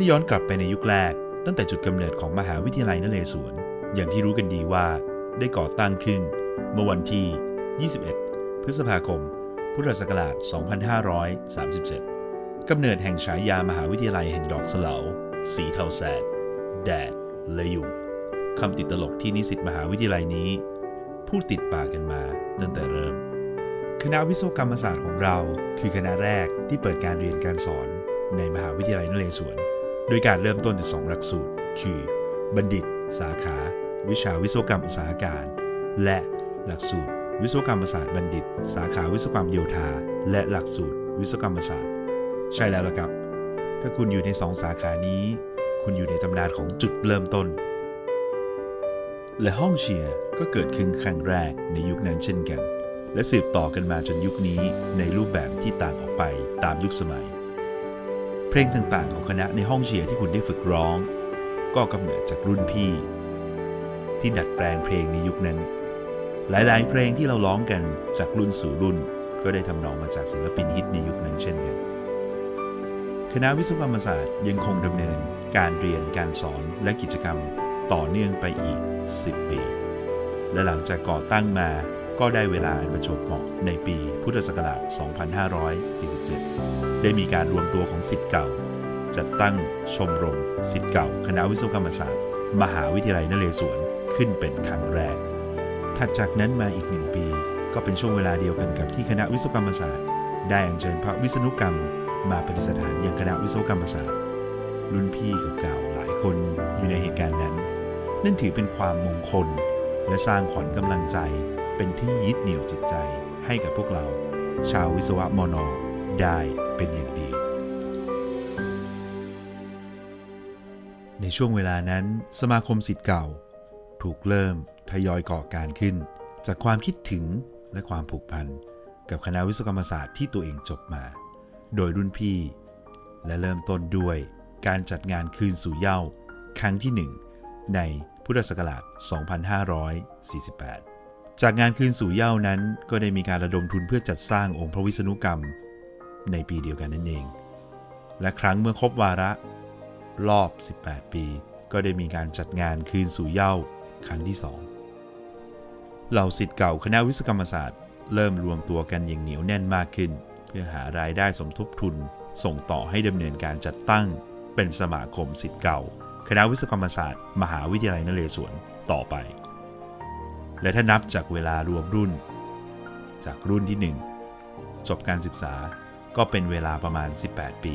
ถ้าย้อนกลับไปในยุคแรก ตั้งแต่จุดกำเนิดของมหาวิทยาลัยนเรศวร อย่างที่รู้กันดีว่าได้ก่อตั้งขึ้น เมื่อวันที่ 21 พฤษภาคม พุทธศักราช 2537 กำเนิดแห่งฉายามหาวิทยาลัยแห่งดอกเสลาสีเทาแสด แดด และยุงคำติดตลกที่นิสิตมหาวิทยาลัยนี้ พูดติดปากกันมาตั้งแต่เริ่ม คณะวิศวกรรมศาสตร์ของเรา คือคณะแรกที่เปิดการเรียนการสอนในมหาวิทยาลัยนเรศวร โดยการเริ่มต้นจากสองหลักสูตร คือ บัณฑิต สาขา วิชาวิศวกรรมอุตสาหการ และหลักสูตร วิศวกรรมศาสตร์บัณฑิต สาขาวิศวกรรมโยธา และหลักสูตร วิศวกรรมศาสตร์ ใช่แล้วละครับ ถ้าคุณอยู่ในสองสาขานี้ คุณอยู่ในตำนานของจุดเริ่มต้น และห้องเชียร์ก็เกิดขึ้นครั้งแรกในยุคนั้นเช่นกัน และสืบต่อกันมาจนยุคนี้ในรูปแบบที่ต่างออกไปตามยุคสมัย เพลงต่างๆของคณะในห้องเชียร์ที่คุณได้ฝึกร้อง ก็กำเนิดจากรุ่นพี่ ที่ดัดแปลงเพลงในยุคนั้น หลายๆ เพลงที่เราร้องกันจากรุ่นสู่รุ่น ก็ได้ทำนองมาจากศิลปินฮิตในยุคนั้นเช่นกันคณะวิศวกรรมศาสตร์ยังคงดำเนินการเรียนการสอนและกิจกรรมต่อเนื่องไปอีก 10 ปี และหลังจากก่อตั้งมา ก็ได้เวลาอันประจบเหมาะในปีพุทธศักราช 2547 ได้มีการรวมตัวของสิทธิ์เก่า จัดตั้งชมรมสิทธิ์เก่า คณะวิศวกรรมศาสตร์ มหาวิทยาลัยนเรศวรขึ้นเป็นครั้งแรก ถัดจากนั้นมาอีกหนึ่งปี ก็เป็นช่วงเวลาเดียวกันกับที่คณะวิศวกรรมศาสตร์ ได้อัญเชิญพระวิษณุกรรม มาปฏิสถานยังคณะวิศวกรรมศาสตร์ รุ่นพี่กับเก่าหลายคนอยู่ในเหตุการณ์นั้น นั่นถือเป็นความมงคล และสร้างขวัญกำลังใจ เป็นที่ยึดเหนี่ยวจิตใจให้กับพวกเรา ชาววิศวะมนได้เป็นอย่างดี ในช่วงเวลานั้น สมาคมสิทธิ์เก่า ถูกเริ่มทยอยก่อการขึ้น จากความคิดถึงและความผูกพันกับคณะวิศวกรรมศาสตร์ที่ตัวเองจบมา โดยรุ่นพี่ และเริ่มต้นด้วยการจัดงานคืนสู่เย้าครั้งที่ 1 ในพุทธศักราช 2548 จากงานคืนสู่เย้านั้นก็ได้มีการระดมทุนเพื่อจัดสร้างองค์พระวิษณุกรรม ในปีเดียวกันนั่นเอง และครั้งเมื่อครบวาระ รอบ 18 ปี ก็ได้มีการจัดงานคืนสู่เย้าครั้งที่ 2 เหล่าสิทธิ์เก่าคณะวิศวกรรมศาสตร์ เริ่มรวมตัวกันอย่างเหนียวแน่นมากขึ้น เพื่อหารายได้สมทบทุน ส่งต่อให้ดำเนินการจัดตั้ง เป็นสมาคมสิทธิ์เก่า คณะวิศวกรรมศาสตร์ มหาวิทยาลัยนเรศวรต่อไป และถ้านับจากเวลารวมรุ่น จากรุ่นที่ 1 จบการศึกษาก็เป็นเวลาประมาณ 18 ปี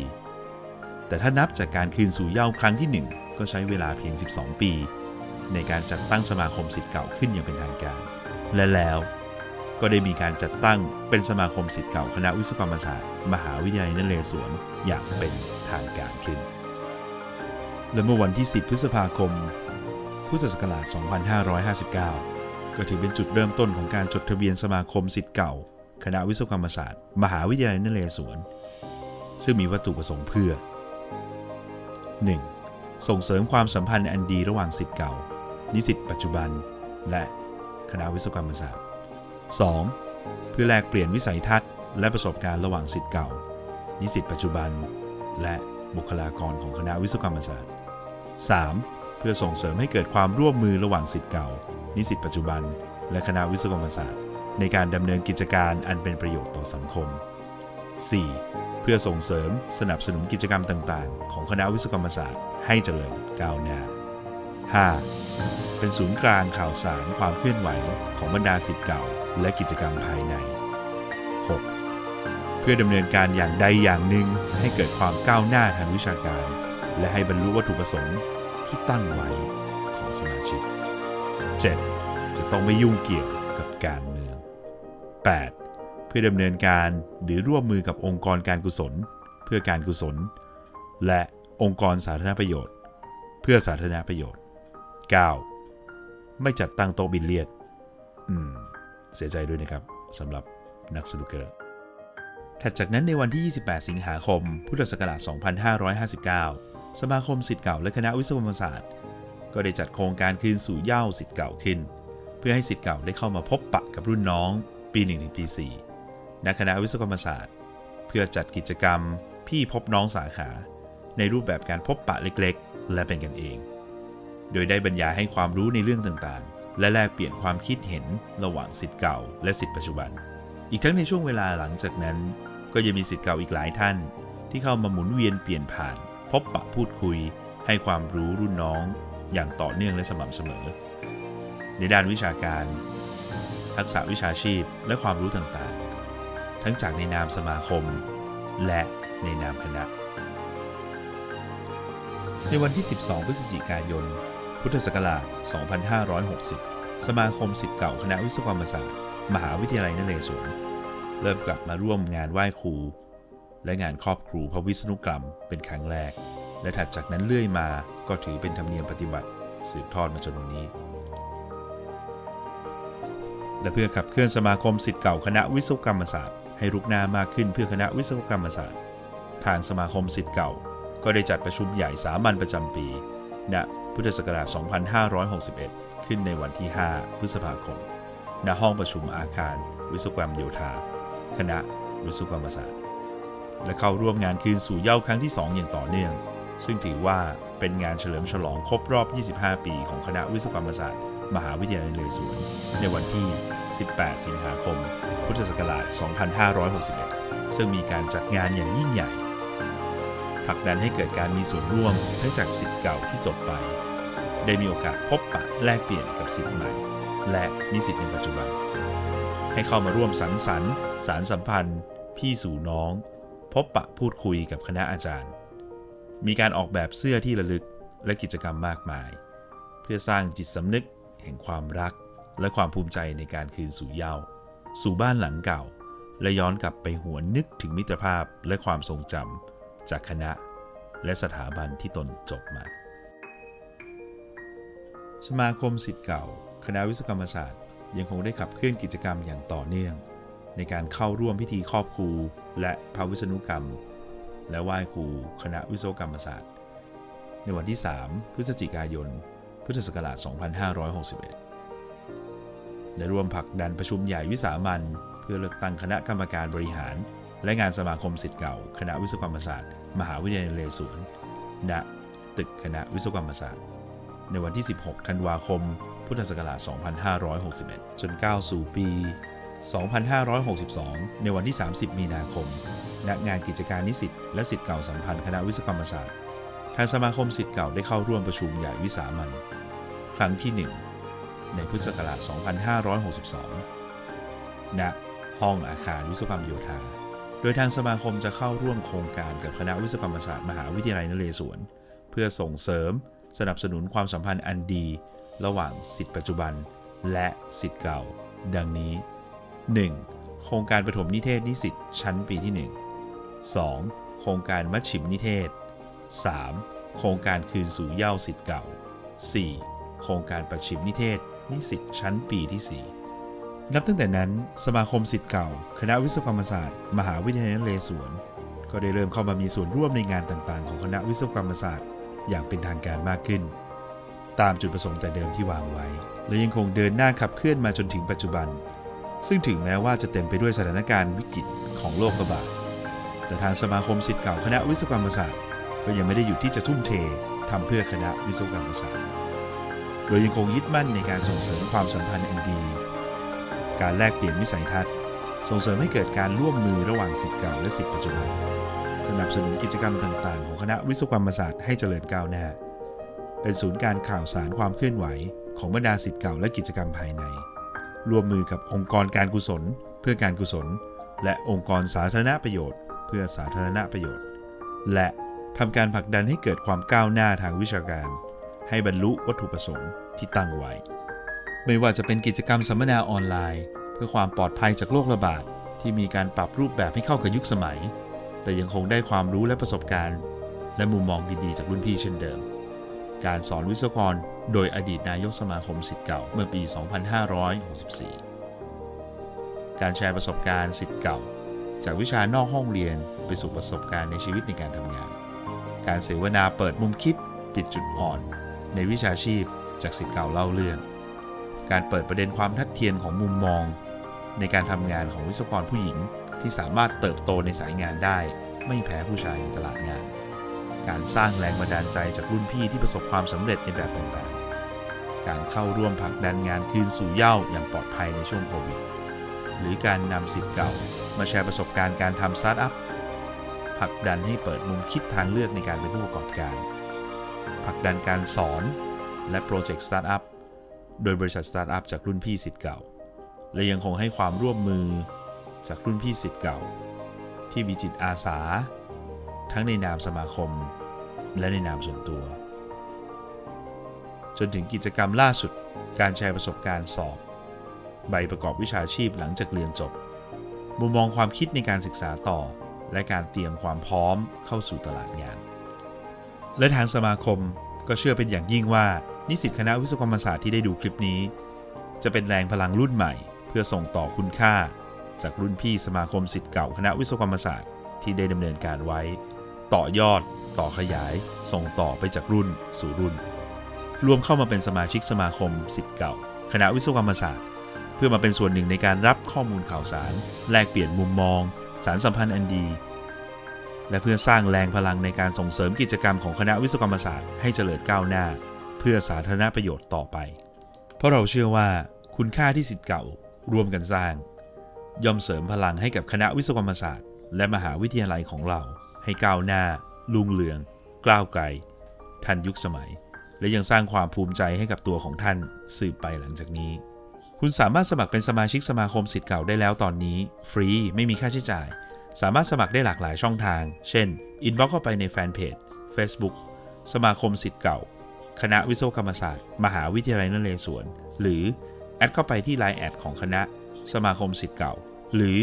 แต่ถ้านับจากการคืนสู่เย้าครั้งที่ 1 ก็ใช้เวลาเพียง 12 ปี ในการจัดตั้งสมาคมสิทธิ์เก่าขึ้นอย่างเป็นทางการ และแล้วก็ได้มีการจัดตั้งเป็นสมาคมสิทธิ์เก่าคณะวิศวกรรมศาสตร์ มหาวิทยาลัยนเรศวรอย่างเป็นทางการขึ้น และเมื่อวันที่ 10 พฤษภาคม พุทธศักราช 2559 ก็ถือเป็นจุดเริ่มต้นของการจดทะเบียนสมาคมสิทธิ์เก่า คณะวิศวกรรมศาสตร์ มหาวิทยาลัยนเรศวร ซึ่งมีวัตถุประสงค์เพื่อ 1. ส่งเสริมความสัมพันธ์อันดีระหว่างสิทธิ์เก่า นิสิตปัจจุบัน และคณะวิศวกรรมศาสตร์ 2. เพื่อแลกเปลี่ยนวิสัยทัศน์ และประสบการณ์ระหว่างสิทธิ์เก่า นิสิตปัจจุบัน และบุคลากรของคณะวิศวกรรมศาสตร์ 3. เพื่อส่งเสริมให้เกิดความร่วมมือระหว่างสิทธิ์เก่า นิสิตปัจจุบัน และคณะวิศวกรรมศาสตร์ ในการดำเนินกิจการอันเป็นประโยชน์ต่อสังคม 4. เพื่อส่งเสริมสนับสนุนกิจกรรมต่างๆ ของคณะวิศวกรรมศาสตร์ ให้เจริญก้าวหน้า 5. เป็นศูนย์กลางข่าวสารความเคลื่อนไหวของบรรดาสิทธิ์เก่า และกิจกรรมภายใน 6. เพื่อดำเนินการอย่างใดอย่างหนึ่งให้เกิดความก้าวหน้าทางวิชาการ และให้บรรลุวัตถุประสงค์ที่ตั้งไว้ของสมาชิก 7. จะต้องไม่ยุ่งเกี่ยวกับการเมือง 8. เพื่อดำเนินการหรือร่วมมือกับองค์กรการกุศล เพื่อการกุศล และองค์กรสาธารณประโยชน์ เพื่อสาธารณประโยชน์ 9. ไม่จัดตั้งโต๊ะบิลเลียดอืมเสียใจด้วยนะครับสำหรับนักสนุกเกอร์ถัดจากนั้นในวันที่ 28 สิงหาคม พุทธศักราช 2559 สมาคมสิทธิ์เก่าและคณะวิศวกรรมศาสตร์ ก็ได้จัดโครงการคืนสู่เย้าสิทธิ์เก่าขึ้น เพื่อให้สิทธิ์เก่าได้เข้ามาพบปะกับรุ่นน้องปี1ถึงปี4ณคณะวิศวกรรมศาสตร์ เพื่อจัดกิจกรรมพี่พบน้องสาขา ในรูปแบบการพบปะเล็กๆ และเป็นกันเอง โดยได้บรรยายให้ความรู้ในเรื่องต่างๆ และแลกเปลี่ยนความคิดเห็นระหว่างสิทธิ์เก่า และสิทธิ์ปัจจุบัน อีกทั้งในช่วงเวลาหลังจากนั้น ก็ยังมีสิทธิ์เก่าอีกหลายท่าน ที่เข้ามาหมุนเวียนเปลี่ยนผ่าน พบปะพูดคุย ให้ความรู้รุ่นน้อง อย่างต่อเนื่องและสม่ำเสมอ ในด้านวิชาการ ทักษะวิชาชีพและความรู้ต่างๆ ทั้งจากในนามสมาคม และในนามคณะ ในวันที่ 12 พฤศจิกายน พุทธศักราช 2560 สมาคมสิทธิ์เก่าคณะวิศวกรรมศาสตร์มหาวิทยาลัยนเรศวรเริ่มกลับมาร่วมงานไหว้ครู และงานครอบครูพระวิษณุกรรมเป็นครั้งแรก และถัดจากนั้นเรื่อยมาก็ถือเป็นธรรมเนียมปฏิบัติ สืบทอดมาจนวันนี้ และเพื่อขับเคลื่อนสมาคมสิทธิ์เก่าคณะวิศวกรรมศาสตร์ให้รุกหน้ามากขึ้นเพื่อคณะวิศวกรรมศาสตร์ ทางสมาคมสิทธิ์เก่า ก็ได้จัดประชุมใหญ่สามัญประจำปี ณ พุทธศักราช 2561 ขึ้นในวันที่ 5 พฤษภาคม ณ ห้องประชุมอาคาร วิศวกรรมโยธา คณะวิศวกรรมศาสตร์ และเข้าร่วมงานคืนสู่เย้าครั้งที่ 2 อย่างต่อเนื่อง ซึ่งถือว่าเป็นงานเฉลิมฉลองครบรอบ 25 ปี ของคณะวิศวกรรมศาสตร์ มหาวิทยาลัยนเรศวร ในวันที่ 18 สิงหาคม พุทธศักราช 2561 ซึ่งมีการจัดงานอย่างยิ่งใหญ่ผลักดันให้เกิดการมีส่วนร่วมทั้งจากสิทธิ์เก่าที่จบไป ได้มีโอกาสพบปะแลกเปลี่ยนกับสิทธิ์ใหม่ และนิสิตในปัจจุบัน ให้เข้ามาร่วมสังสรรค์ สารสัมพันธ์ พี่สู่น้อง พบปะพูดคุยกับคณะอาจารย์ มีการออกแบบเสื้อที่ระลึกและกิจกรรมมากมาย เพื่อสร้างจิตสำนึกแห่งความรัก และความภูมิใจในการคืนสู่เหย้าสู่บ้านหลังเก่า และย้อนกลับไปหวนนึกถึงมิตรภาพและความทรงจำจากคณะและสถาบันที่ตนจบมา สมาคมสิทธิ์เก่า คณะวิศวกรรมศาสตร์ ยังคงได้ขับเคลื่อนกิจกรรมอย่างต่อเนื่อง ในการเข้าร่วมพิธีครอบครูและพระวิษณุกรรม และไหว้ครูคณะวิศวกรรมศาสตร์ ในวันที่ 3 พฤศจิกายน พุทธศักราช 2561 ได้ร่วมผลักดันประชุมใหญ่วิสามันเพื่อเลือกตั้งคณะกรรมการบริหาร และงานสมาคมสิทธิ์เก่า คณะวิศวกรรมศาสตร์ มหาวิทยาลัยนเรศวรณตึกคณะวิศวกรรมศาสตร์ ในวันที่ 16 ธันวาคม พุทธศักราช 2561 จนก้าวสู่ปี 2562 ในวันที่ 30 มีนาคม ณ งานกิจการนิสิตและสิทธิ์เก่าสัมพันธ์คณะวิศวกรรมศาสตร์ ทางสมาคมสิทธิ์เก่าได้เข้าร่วมประชุมใหญ่วิสามันครั้งที่ 1 ในพุทธศักราช 2562 ณ ห้องอาคารวิศวกรรมโยธา โดยทางสมาคมจะเข้าร่วมโครงการกับคณะวิศวกรรมศาสตร์มหาวิทยาลัยนเรศวร เพื่อส่งเสริม สนับสนุนความสัมพันธ์อันดี ระหว่างสิทธิปัจจุบัน และสิทธิ์เก่า ดังนี้ 1. โครงการปฐมนิเทศนิสิตชั้นปีที่ 1 2. โครงการมัชชิมนิเทศ 3. โครงการคืนสู่เย้าสิทธิ์เก่า 4. โครงการประชิมนิเทศ นิสิตชั้นปีที่ 4 นับตั้งแต่นั้น สมาคมสิทธิ์เก่า คณะวิศวกรรมศาสตร์ มหาวิทยาลัยนเรศวร ก็ได้เริ่มเข้ามามีส่วนร่วมในงานต่างๆ ของคณะวิศวกรรมศาสตร์ อย่างเป็นทางการมากขึ้น ตามจุดประสงค์แต่เดิมที่วางไว้ และยังคงเดินหน้าขับเคลื่อนมาจนถึงปัจจุบัน ซึ่งถึงแม้ว่าจะเต็มไปด้วยสถานการณ์วิกฤตของโรคระบาด แต่ทางสมาคมสิทธิ์เก่าคณะวิศวกรรมศาสตร์ ก็ยังไม่ได้หยุดที่จะทุ่มเททำเพื่อคณะวิศวกรรมศาสตร์ โดยยังคงยึดมั่นในการส่งเสริมความสัมพันธ์อันดี การแลกเปลี่ยนวิสัยทัศน์ ส่งเสริมให้เกิดการร่วมมือระหว่างสิทธิ์เก่าและสิทธิ์ปัจจุบัน สนับสนุนกิจกรรมต่าง ๆ ของคณะวิศวกรรมศาสตร์ให้เจริญก้าวหน้า เป็นศูนย์การข่าวสารความเคลื่อนไหว ของบรรดาสิทธิ์เก่าและกิจกรรมภายใน ร่วมมือกับองค์กรการกุศล เพื่อการกุศล และองค์กรสาธารณประโยชน์ เพื่อสาธารณประโยชน์ และทำการผลักดันให้เกิดความก้าวหน้าทางวิชาการ ให้บรรลุวัตถุประสงค์ที่ตั้งไว้ ไม่ว่าจะเป็นกิจกรรมสัมมนาออนไลน์ เพื่อความปลอดภัยจากโรคระบาดที่มีการปรับรูปแบบให้เข้ากับยุคสมัย แต่ยังคงได้ความรู้และประสบการณ์ และมุมมองดีๆจากรุ่นพี่เช่นเดิม การสอนวิศวกร โดยอดีตนายกสมาคมสิทธิ์เก่าเมื่อปี 2564 การแชร์ประสบการณ์สิทธิ์เก่า จากวิชานอกห้องเรียนไปสู่ประสบการณ์ในชีวิตในการทำงาน การเสวนาเปิดมุมคิดปิดจุดอ่อน ในวิชาชีพจากสิทธิ์เก่าเล่าเรื่อง การเปิดประเด็นความทัดเทียมของมุมมอง ในการทำงานของวิศวกรผู้หญิงที่สามารถเติบโตในสายงานได้ ไม่แพ้ผู้ชายในตลาดงาน การสร้างแรงบันดาลใจจากรุ่นพี่ที่ประสบความสำเร็จในแบบต่างๆ การเข้าร่วมผลักดันงานคืนสู่เย้าอย่างปลอดภัยในช่วงโควิด หรือการนำสิทธิ์เก่า มาแชร์ประสบการณ์การทำสตาร์ทอัพผลักดันให้เปิดมุมคิดทางเลือกในการเป็นผู้ประกอบการผลักดันการสอนและโปรเจกต์สตาร์ทอัพโดยบริษัทสตาร์ทอัพจากรุ่นพี่สิทธิ์เก่า และยังคงให้ความร่วมมือจากรุ่นพี่สิทธิ์เก่า ที่มีจิตอาสา ทั้งในนามสมาคม และในนามส่วนตัว จนถึงกิจกรรมล่าสุดการแชร์ประสบการณ์สอบ ใบประกอบวิชาชีพหลังจากเรียนจบ มุมมองความคิดในการศึกษาต่อ และการเตรียมความพร้อมเข้าสู่ตลาดงาน และทางสมาคมก็เชื่อเป็นอย่างยิ่งว่า นิสิตคณะวิศวกรรมศาสตร์ที่ได้ดูคลิปนี้ จะเป็นแรงพลังรุ่นใหม่ เพื่อส่งต่อคุณค่า จากรุ่นพี่สมาคมสิทธิ์เก่าคณะวิศวกรรมศาสตร์ที่ได้ดำเนินการไว้ ต่อยอด ต่อขยาย ส่งต่อไปจากรุ่นสู่รุ่น รวมเข้ามาเป็นสมาชิกสมาคมสิทธิ์เก่า คณะวิศวกรรมศาสตร์ เพื่อมาเป็นส่วนหนึ่งในการรับข้อมูลข่าวสาร แลกเปลี่ยนมุมมอง สารสัมพันธ์อันดี และเพื่อสร้างแรงพลังในการส่งเสริมกิจกรรมของคณะวิศวกรรมศาสตร์ให้เจริญก้าวหน้า เพื่อสาธารณประโยชน์ต่อไป เพราะเราเชื่อว่าคุณค่าที่สิทธิ์เก่าร่วมกันสร้าง ย่อมเสริมพลังให้กับคณะวิศวกรรมศาสตร์ และมหาวิทยาลัยของเรา ให้ก้าวหน้าลุ่งเรือง กล้าวไกล ทันยุคสมัย และยังสร้างความภูมิใจให้กับตัวของท่านสืบไปหลังจากนี้ คุณสามารถสมัครเป็นสมาชิกสมาคมสิทธิ์เก่าได้แล้วตอนนี้ ฟรีไม่มีค่าใช้จ่าย สามารถสมัครได้หลากหลายช่องทาง เช่นอินบ็อกเข้าไปในแฟนเพจ Facebook สมาคมสิทธิ์เก่า คณะวิศวกรรมศาสตร์ มหาวิทยาลัยนเรศวร หรือ แอดเข้าไปที่ Line แอดของคณะ สมาคมสิทธิ์เก่า หรือ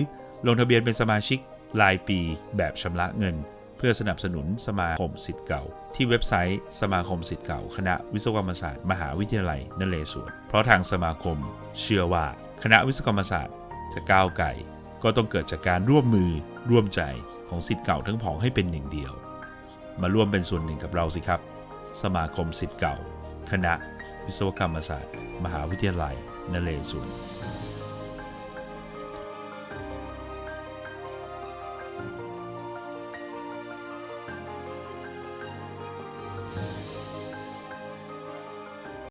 ลงทะเบียนเป็นสมาชิก รายปีแบบชำระเงิน เพื่อสนับสนุนสมาคมสิทธิ์เก่า ที่เว็บไซต์สมาคมสิทธิ์เก่า คณะวิศวกรรมศาสตร์ มหาวิทยาลัยนเรศวรเพราะทางสมาคม เชื่อว่าคณะวิศวกรรมศาสตร์ จะก้าวไกลก็ต้องเกิดจากการร่วมมือร่วมใจของสิทธิ์เก่าทั้งผองให้เป็นหนึ่งเดียว มาร่วมเป็นส่วนหนึ่งกับเราสิครับ สมาคมสิทธิ์เก่า คณะวิศวกรรมศาสตร์ มหาวิทยาลัยนเรศวร